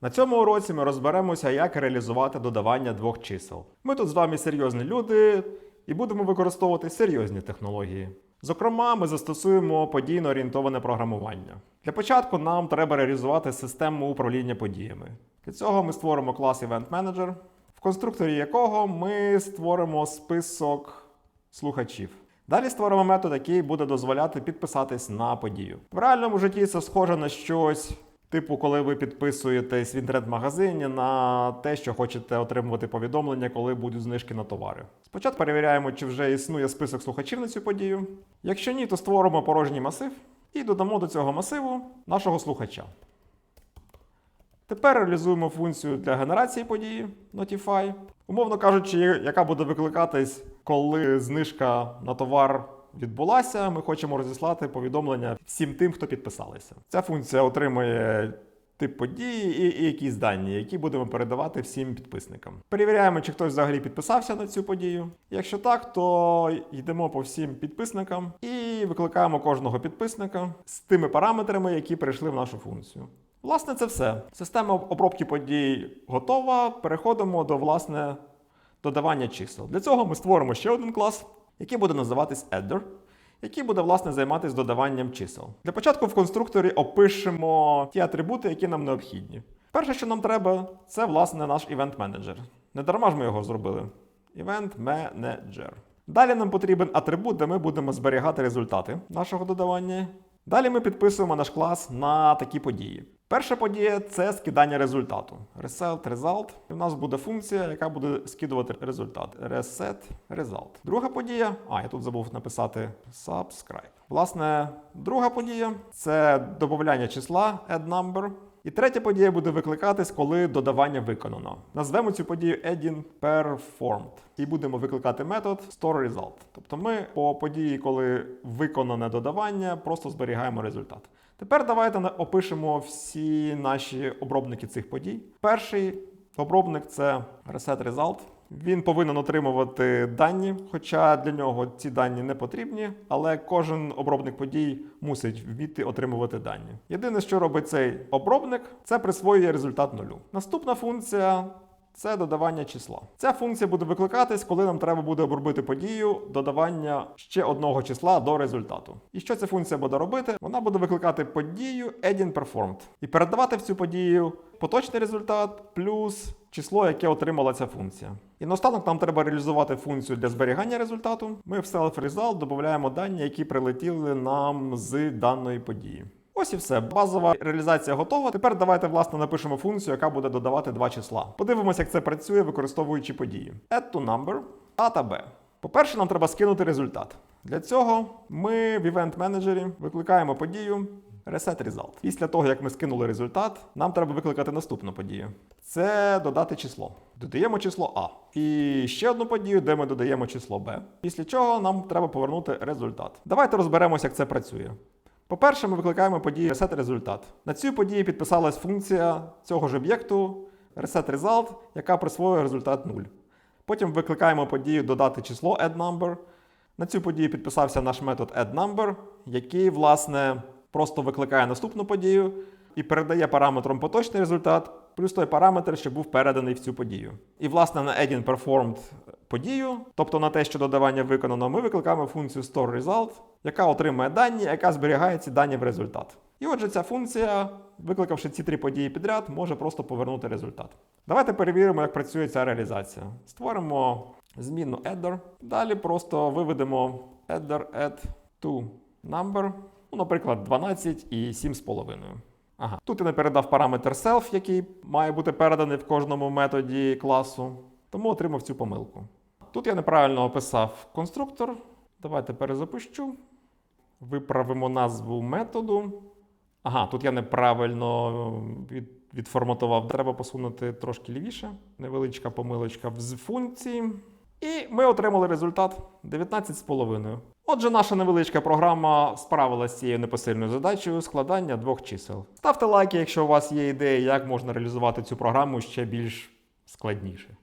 На цьому уроці ми розберемося, як реалізувати додавання двох чисел. Ми тут з вами серйозні люди і будемо використовувати серйозні технології. Зокрема, ми застосуємо подійно орієнтоване програмування. Для початку нам треба реалізувати систему управління подіями. Для цього ми створимо клас Event Manager, в конструкторі якого ми створимо список слухачів. Далі створимо метод, який буде дозволяти підписатись на подію. В реальному житті це схоже на щось, типу, коли ви підписуєтесь в інтернет-магазині на те, що хочете отримувати повідомлення, коли будуть знижки на товари. Спочатку перевіряємо, чи вже існує список слухачів на цю подію. Якщо ні, то створимо порожній масив і додамо до цього масиву нашого слухача. Тепер реалізуємо функцію для генерації події Notify. Умовно кажучи, яка буде викликатись, коли знижка на товар відбулася. Ми хочемо розіслати повідомлення всім тим, хто підписалися. Ця функція отримує тип події і, і якісь дані, які будемо передавати всім підписникам. Перевіряємо, чи хтось взагалі підписався на цю подію. Якщо так, то йдемо по всім підписникам і викликаємо кожного підписника з тими параметрами, які прийшли в нашу функцію. Власне, це все. Система обробки подій готова. Переходимо до власне додавання чисел. Для цього ми створимо ще один клас, який буде називатись Adder, який буде власне займатися додаванням чисел. Для початку в конструкторі опишемо ті атрибути, які нам необхідні. Перше, що нам треба, це власне наш event менеджер. Не дарма ж ми його зробили. Event Manager. Далі нам потрібен атрибут, де ми будемо зберігати результати нашого додавання. Далі ми підписуємо наш клас на такі події. Перша подія це скидання результату. Reset result. І в нас буде функція, яка буде скидувати результат. Reset result. Друга подія. А, я тут забув написати subscribe. Власне, друга подія це додання числа add number. І третя подія буде викликатись, коли додавання виконано. Назвемо цю подію adding performed. І будемо викликати метод storeResult. Тобто ми по події, коли виконане додавання, просто зберігаємо результат. Тепер давайте опишемо всі наші обробники цих подій. Перший обробник це reset result. Він повинен отримувати дані, хоча для нього ці дані не потрібні, але кожен обробник подій мусить вміти отримувати дані. Єдине, що робить цей обробник, це присвоює результат нулю. Наступна функція це додавання числа. Ця функція буде викликатись, коли нам треба буде обробити подію додавання ще одного числа до результату. І що ця функція буде робити? Вона буде викликати подію adding performed і передавати в цю подію поточний результат плюс число, яке отримала ця функція. І наостанок нам треба реалізувати функцію для зберігання результату. Ми в self-result додаємо дані, які прилетіли нам з даної події. Ось і все. Базова реалізація готова. Тепер давайте власне напишемо функцію, яка буде додавати два числа. Подивимося, як це працює, використовуючи події. Add to number A та B. По-перше, нам треба скинути результат. Для цього ми в Event Manager викликаємо подію Reset Result. Після того, як ми скинули результат, нам треба викликати наступну подію. Це додати число. Додаємо число А. І ще одну подію, де ми додаємо число Б. Після чого нам треба повернути результат. Давайте розберемося, як це працює. По-перше, ми викликаємо подію reset результат. На цю подію підписалась функція цього ж об'єкту reset result, яка присвоює результат 0. Потім викликаємо подію додати число add number. На цю подію підписався наш метод addNumber, який, власне, просто викликає наступну подію і передає параметром поточний результат, плюс той параметр, що був переданий в цю подію. І, власне, на adding performed подію, тобто на те, що додавання виконано, ми викликаємо функцію store result, яка отримує дані, яка зберігає ці дані в результат. І отже, ця функція, викликавши ці три події підряд, може просто повернути результат. Давайте перевіримо, як працює ця реалізація. Створимо змінну adder. Далі просто виведемо adder add to number, наприклад, 12 і 7,5. Ага. Тут я не передав параметр self, який має бути переданий в кожному методі класу, тому отримав цю помилку. Тут я неправильно описав конструктор. Давайте перезапущу. Виправимо назву методу. Ага, тут я неправильно від, відформатував. Треба посунути трошки лівіше. Невеличка помилочка з функції. І ми отримали результат 19,5. Отже, наша невеличка програма справилася з цією непосильною задачею складання двох чисел. Ставте лайки, якщо у вас є ідеї, як можна реалізувати цю програму ще більш складніше.